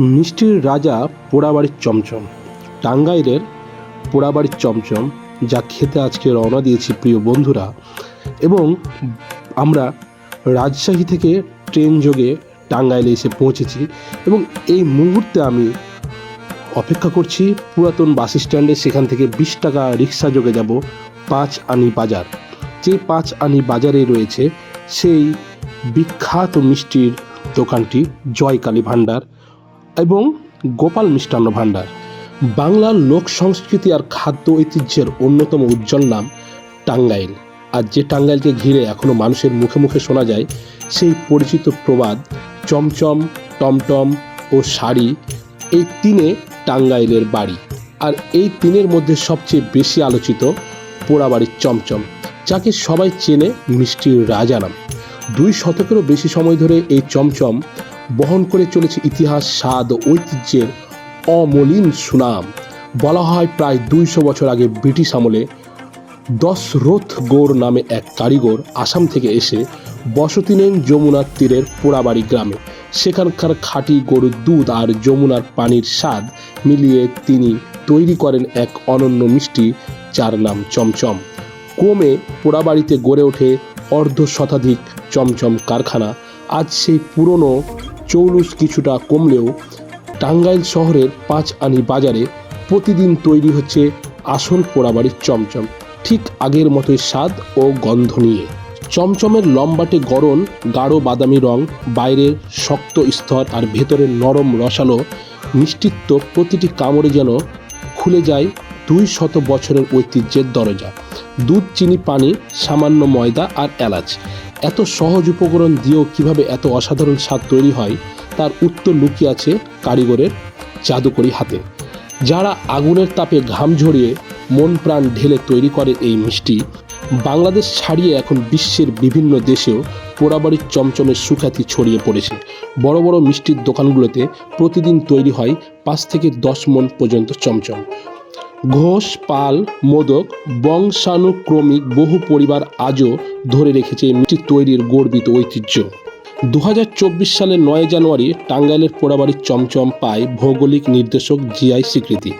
মিষ্টির রাজা পোড়াবাড়ির চমচম। টাঙ্গাইলের পোড়াবাড়ির চমচম, যা খেতে আজকে রওনা দিয়েছি প্রিয় বন্ধুরা। এবং আমরা রাজশাহী থেকে ট্রেন যোগে টাঙ্গাইলে এসে পৌঁছেছি এবং এই মুহূর্তে আমি অপেক্ষা করছি পুরাতন বাস স্ট্যান্ডে। সেখান থেকে বিশ টাকা রিক্সা যোগে যাব পাঁচ আনি বাজার। যে পাঁচ আনি বাজারে রয়েছে সেই বিখ্যাত মিষ্টির দোকানটি জয়কালী ভাণ্ডার। এবং গোপাল মিষ্টান্ন ভাণ্ডার। বাংলার লোক সংস্কৃতি আর খাদ্য ঐতিহ্যের অন্যতম উজ্জ্বল নাম টাঙ্গাইল। আর যে টাঙ্গাইলকে ঘিরে এখনও মানুষের মুখে মুখে শোনা যায়, সেই পরিচিত প্রবাদ চমচম, টমটম ও শাড়ি এই তিনে টাঙ্গাইলের বাড়ি। আর এই তিনের মধ্যে সবচেয়ে বেশি আলোচিত পোড়াবাড়ির চমচম, যাকে সবাই চেনে মিষ্টির রাজা নাম। দুই শতকেরও বেশি সময় ধরে এই চমচম বহন করে চলেছে ইতিহাস, স্বাদ ও ঐতিহ্যের অমলিন সুনাম। বলা হয় প্রায় দুইশো বছর আগে ব্রিটিশ আমলে দশরথ গৌর নামে এক কারিগর আসাম থেকে এসে বসতি নেন যমুনার তীরের পোড়াবাড়ি গ্রামে। সেখানকার খাঁটি গরুর দুধ আর যমুনার পানির স্বাদ মিলিয়ে তিনি তৈরি করেন এক অনন্য মিষ্টি, যার নাম চমচম। কমে পোড়াবাড়িতে গড়ে ওঠে অর্ধ শতাধিক চমচম কারখানা। আজ সেই পুরনো চৌলুস কিছুটা কমলেও টাঙ্গাইল শহরের পাঁচ আনি বাজারে প্রতিদিন তৈরি হচ্ছে আসল পোড়াবাড়ির চমচম। ঠিক আগের মতোই স্বাদ ও গন্ধ নিয়ে। চমচমের লম্বাটে গড়ন গাঢ় বাদামি রং বাইরের শক্ত স্তর আর ভেতরের নরম রসালো মিষ্টিত্ব প্রতিটি কামড়ে যেন খুলে যায় দুই শত বছরের ঐতিহ্যের দরজা, দুধ, চিনি, পানি, সামান্য ময়দা আর এলাচ। এত সহজ উপকরণ দিয়েও কীভাবে এত অসাধারণ স্বাদ তৈরি হয়, তার উত্তর লুকিয়ে আছে কারিগরের জাদুকরি হাতে। যারা আগুনের তাপে ঘাম ঝরিয়ে মন প্রাণ ঢেলে তৈরি করে এই মিষ্টি, বাংলাদেশ ছাড়িয়ে এখন বিশ্বের বিভিন্ন দেশেও পোড়াবাড়ির চমচমের সুখ্যাতি ছড়িয়ে পড়েছে। বড় বড় মিষ্টির দোকানগুলোতে প্রতিদিন তৈরি হয় পাঁচ থেকে দশ মন পর্যন্ত চমচম। ঘোষ, পাল, মোদক, বংশানুক্রমিক বহু পরিবার আজও ধরে রেখেছে এই মিষ্টি তৈরির গর্বিত ঐতিহ্য। দু হাজার চব্বিশ সালের নয় জানুয়ারি টাঙ্গাইলের পোড়াবাড়ির চমচম পায় ভৌগোলিক নির্দেশক জিআই স্বীকৃতি।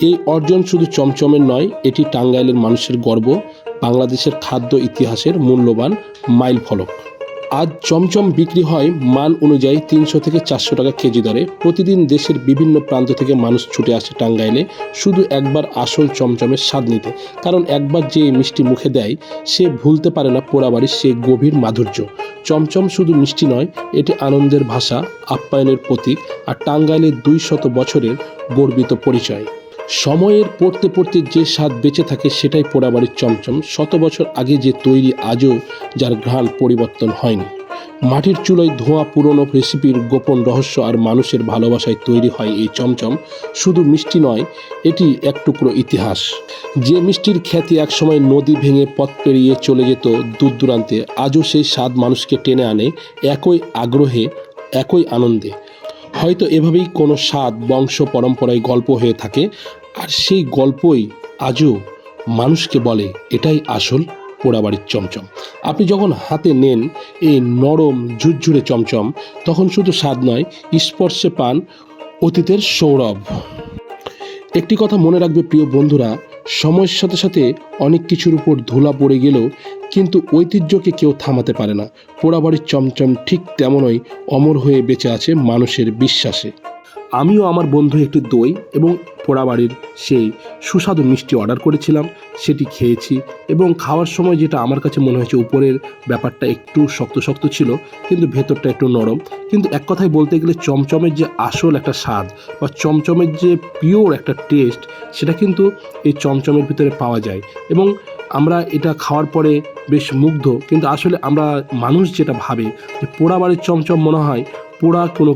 এই অর্জন শুধু চমচমের নয়, এটি টাঙ্গাইলের মানুষের গর্ব, বাংলাদেশের খাদ্য ইতিহাসের মূল্যবান মাইল ফলক আজ চমচম বিক্রি হয় মান অনুযায়ী তিনশো থেকে চারশো টাকা কেজি দরে। প্রতিদিন দেশের বিভিন্ন প্রান্ত থেকে মানুষ ছুটে আসে টাঙ্গাইলে। শুধু একবার আসল চমচমের স্বাদ নিতে। কারণ একবার যে মিষ্টি মুখে দেয়, সে ভুলতে পারে না পোড়াবাড়ির সে গভীর মাধুর্য। চমচম শুধু মিষ্টি নয়, এটি আনন্দের ভাষা, আপ্যায়নের প্রতীক আর টাঙ্গাইলের দুই শত বছরের গর্বিত পরিচয়। সময়ের পড়তে পড়তে যে স্বাদ বেঁচে থাকে সেটাই পোড়াবাড়ির চমচম। শত বছর আগে যে তৈরি, আজও যার ঘ্রাণ পরিবর্তন হয়নি। মাটির চুলোয় ধোঁয়া পুরনো রেসিপির গোপন রহস্য আর মানুষের ভালোবাসায় তৈরি হয় এই চমচম। শুধু মিষ্টি নয়, এটি এক টুকরো ইতিহাস। যে মিষ্টির খ্যাতি একসময় নদী ভেঙে পথ পেরিয়ে চলে যেত দূর দূরান্তে আজও সেই স্বাদ মানুষকে টেনে আনে একই আগ্রহে, একই আনন্দে। হয়তো এভাবেই কোনো স্বাদ, বংশ, পরম্পরায় গল্প হয়ে থাকে, আর সেই গল্পই আজও মানুষকে বলে, এটাই আসল পোড়াবাড়ির চমচম। আপনি যখন হাতে নেন এই নরম, ঝুরঝুরে চমচম, তখন শুধু স্বাদ নয়, স্পর্শে পান অতীতের সৌরভ। একটি কথা মনে রাখবে প্রিয় বন্ধুরা সময়ের সাথে সাথে অনেক কিছুর উপর ধুলা পড়ে গেলেও কিন্তু ঐতিহ্যকে কেউ থামাতে পারে না। পোড়াবাড়ির চমচম ঠিক তেমনই অমর হয়ে বেঁচে আছে মানুষের বিশ্বাসে। আমিও আমার বন্ধু একটি দই এবং পোড়াবাড়ির সেই সুস্বাদু মিষ্টি অর্ডার করেছিলাম, সেটি খেয়েছি এবং খাওয়ার সময় যেটা আমার কাছে মনে হয়েছে উপরের ব্যাপারটা একটু শক্ত শক্ত ছিল, কিন্তু ভেতরটা একটু নরম। কিন্তু এক কথায় বলতে গেলে চমচমের যে আসল একটা স্বাদ বা চমচমের যে পিওর একটা টেস্ট সেটা কিন্তু এই চমচমের ভিতরে পাওয়া যায় এবং আমরা এটা খাওয়ার পরে বেশ মুগ্ধ। কিন্তু আসলে আমরা মানুষ যেটা ভাবে যে পোড়া বাড়ির চমচম মনে হয় পোড়া কোনো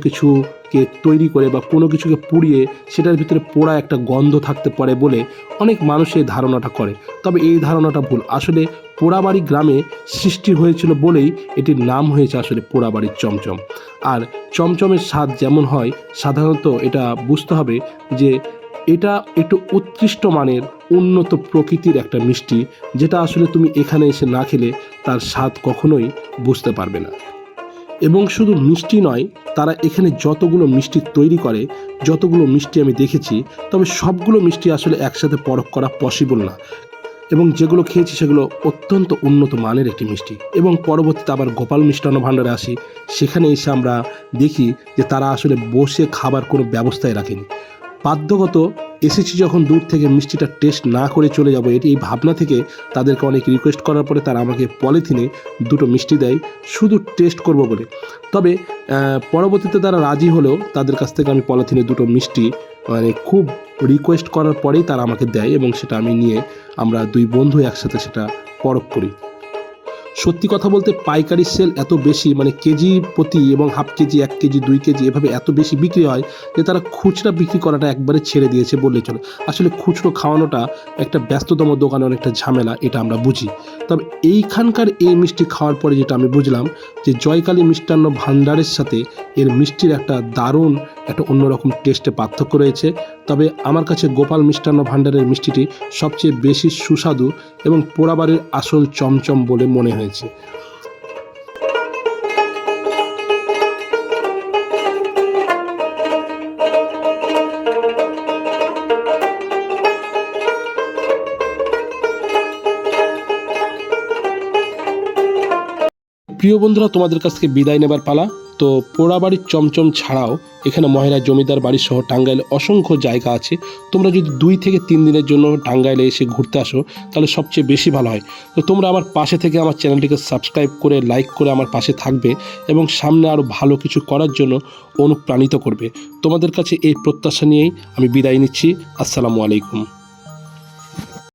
কিছুকে তৈরি করে বা কোনো কিছুকে পুড়িয়ে সেটার ভিতরে পোড়া একটা গন্ধ থাকতে পারে বলে অনেক মানুষ এই ধারণাটা করে। তবে এই ধারণাটা ভুল। আসলে পোড়াবাড়ি গ্রামে সৃষ্টি হয়েছিল বলেই এটির নাম হয়েছে আসলে পোড়াবাড়ির চমচম। আর চমচমের স্বাদ যেমন হয়, সাধারণত এটা বুঝতে হবে যে এটা একটু উৎকৃষ্ট মানের উন্নত প্রকৃতির একটা মিষ্টি, যেটা আসলে তুমি এখানে এসে না খেলে তার স্বাদ কখনোই বুঝতে পারবে না। এবং শুধু মিষ্টি নয়, তারা এখানে যতগুলো মিষ্টি তৈরি করে, যতগুলো মিষ্টি আমি দেখেছি, তবে সবগুলো মিষ্টি আসলে একসাথে পরখ করা পসিবল না। এবং যেগুলো খেয়েছি সেগুলো অত্যন্ত উন্নত মানের একটি মিষ্টি। এবং পরবর্তীতে আবার গোপাল মিষ্টান্ন ভাণ্ডারে আসি। সেখানে এসে আমরা দেখি যে তারা আসলে বসে খাবার কোনো ব্যবস্থায় রাখেনি। বাধ্যগত এসেছি যখন দূর থেকে মিষ্টিটা টেস্ট না করে চলে যাব এটি এই ভাবনা থেকে তাদেরকে অনেক রিকোয়েস্ট করার পরে তারা আমাকে পলিথিনে দুটো মিষ্টি দেয়, শুধু টেস্ট করব বলে। তবে পরবর্তীতে তারা রাজি হলেও তাদের কাছ থেকে আমি পলিথিনে দুটো মিষ্টি মানে খুব রিকোয়েস্ট করার পরেই তারা আমাকে দেয় এবং সেটা আমি নিয়ে আমরা দুই বন্ধু একসাথে সেটা পরখ করি। সত্যি কথা বলতে পাইকারি সেল এত বেশি মানে কেজি প্রতি এবং হাফ কেজি, এক কেজি, দুই কেজি এভাবে এত বেশি বিক্রি হয় যে তারা খুচরা বিক্রি করাটা একবারে ছেড়ে দিয়েছে বললে চলে। আসলে খুচরো খাওয়ানোটা একটা ব্যস্ততম দোকানে অনেকটা ঝামেলা, এটা আমরা বুঝি। তবে এইখানকার এই মিষ্টি খাওয়ার পরে যেটা আমি বুঝলাম যে জয়কালী মিষ্টান্ন ভাণ্ডারের সাথে এর মিষ্টির একটা দারুণ একটা অন্যরকম টেস্টে পার্থক্য রয়েছে। তবে আমার কাছে গোপাল মিষ্টান্ন ভাণ্ডারের মিষ্টিটি সবচেয়ে বেশি সুস্বাদু এবং পোড়াবাড়ির আসল চমচম বলে মনে হয়েছে। প্রিয় বন্ধুরা, তোমাদের কাছ থেকে বিদায় নেবার পালা। তো পোড়াবাড়ির চমচম ছাড়াও এখানে মহিলা জমিদার বাড়ি সহ টাঙ্গাইলে অসংখ্য জায়গা আছে। তোমরা যদি দুই থেকে তিন দিনের জন্য টাঙ্গাইলে এসে ঘুরতে আসো, তাহলে সবচেয়ে বেশি ভালো হয়। তো তোমরা আমার পাশে থেকে আমার চ্যানেলটিকে সাবস্ক্রাইব করে, লাইক করে আমার পাশে থাকবে এবং সামনে আরও ভালো কিছু করার জন্য অনুপ্রাণিত করবে। তোমাদের কাছে এই প্রত্যাশা নিয়েই আমি বিদায় নিচ্ছি। আসসালামু আলাইকুম।